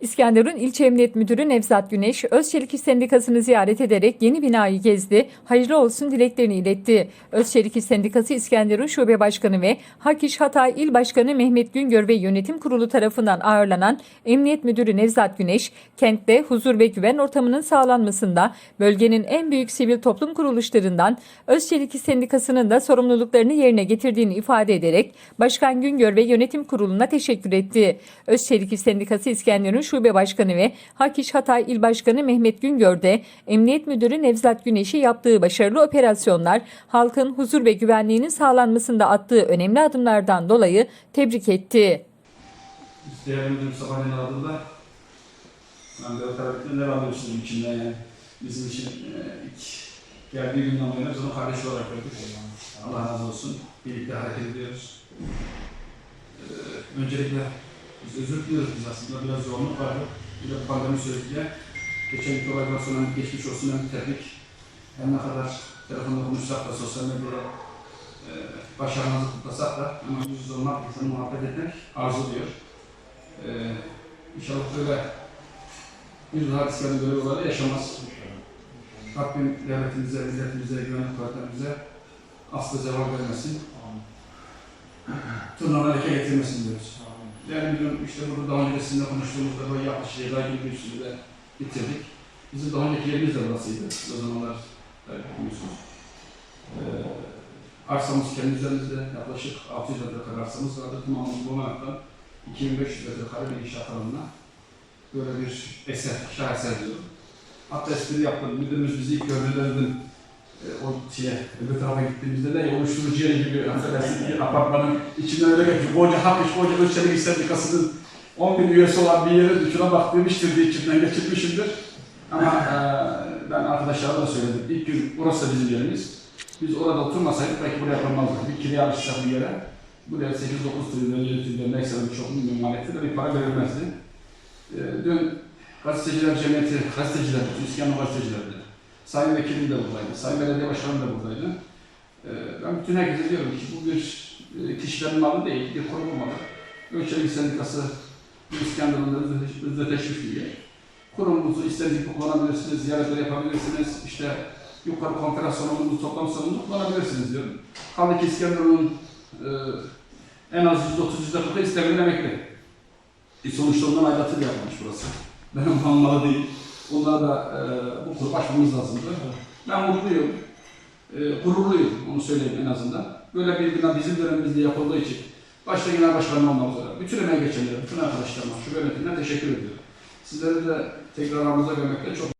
İskenderun İlçe Emniyet Müdürü Nevzat Güneş, Özçelik İş Sendikası'nı ziyaret ederek yeni binayı gezdi, hayırlı olsun dileklerini iletti. Özçelik İş Sendikası İskenderun Şube Başkanı ve Hak Hatay İl Başkanı Mehmet Güngör ve Yönetim Kurulu tarafından ağırlanan Emniyet Müdürü Nevzat Güneş, kentte huzur ve güven ortamının sağlanmasında bölgenin en büyük sivil toplum kuruluşlarından Özçelik İş Sendikası'nın da sorumluluklarını yerine getirdiğini ifade ederek Başkan Güngör ve Yönetim Kurulu'na teşekkür etti. Özçelik İş Sendikası İskenderun Şube Başkanı ve Hak İş Hatay İl Başkanı Mehmet Güngör de Emniyet Müdürü Nevzat Güneş'i yaptığı başarılı operasyonlar halkın huzur ve güvenliğinin sağlanmasında attığı önemli adımlardan dolayı tebrik etti. Değerli müdürüm sabahleyin aradığında ben de tarafta ne alıyorsunuz içimden yani. Bizim için e, ilk geldiği günden biz onu kardeş olarak gördük. Allah razı olsun. Birlikte hareket ediyoruz. Ee, öncelikle biz özür diliyoruz biz aslında biraz yoğunluk vardı. Bir de pandemi sürecince geçen iki olaydan sonra geçmiş olsun hem tebrik. Her ne kadar telefonda konuşsak da sosyal medyada e, başarımızı kutlasak da ama yüz olmak, insanı muhabbet etmek arzuluyor. Ee, inşallah böyle bir daha iskanı böyle olaylar yaşamaz. Rabbim devletimize, milletimize, güvenlik kuvvetlerimize aslı zeval vermesin. Tırnağı leke getirmesin diyoruz. Yani biliyorum işte burada daha önce sizinle konuştuğumuzda böyle yaklaşık yıllar gibi bir sürede bitirdik. Bizim daha önceki yerimiz de burasıydı. O zamanlar tabii biliyorsunuz. Ee, arsamız kendi üzerimizde yaklaşık 600 metre arsamız vardı. Tamamımız Bomanak'tan 2500 metrekare bir inşaat alanına böyle bir eser, şaheser diyorum. Hatta espri yaptım. Müdürümüz bizi ilk gördüğünde e, o şeye, öbür tarafa gittiğimizde de oluşturucuya gibi affedersin ki apartmanın içinden öyle geçiyor. Koca Hakiş, koca Ölçeli Sendikası'nın 10 bin üyesi olan bir yere şuna bak demiştir diye içimden geçirmişimdir. Ama e, ben arkadaşlara da söyledim. İlk gün burası da bizim yerimiz. Biz orada oturmasaydık belki buraya yapamazdık. Bir kiraya alışsak bir yere. Buraya 8-9 trilyon, 7 trilyon neyse bir çok bilmiyorum maliyeti de bir para verilmezdi. Ee, dün gazeteciler cemiyeti, gazeteciler, İskenderun gazetecilerdi. Sayın Vekilim de buradaydı, Sayın Belediye Başkanı da buradaydı. Ee, ben bütün herkese diyorum ki bu bir e, kişilerin malı değil, bir kurum malı. Ölçelik Sendikası İskenderun'da özde teşvik üye. Kurumumuzu istediğiniz gibi kullanabilirsiniz, ziyaretler yapabilirsiniz, işte yukarı konferans salonumuzu, toplam salonumuzu kullanabilirsiniz diyorum. Kaldı ki İskenderun'un e, en az %30 %40'ı istemeyen emekli. E sonuçta ondan aidatı yapmış burası. Benim almalı değil. Onlar da e, bu kurup açmamız lazımdı. Ben mutluyum. E, gururluyum. Onu söyleyeyim en azından. Böyle bir bina bizim dönemimizde yapıldığı için başta genel başkanım olmak üzere bütün emeği geçenlere, bütün arkadaşlarıma, şu yönetimden teşekkür ediyorum. Sizleri de tekrar aramızda görmekten çok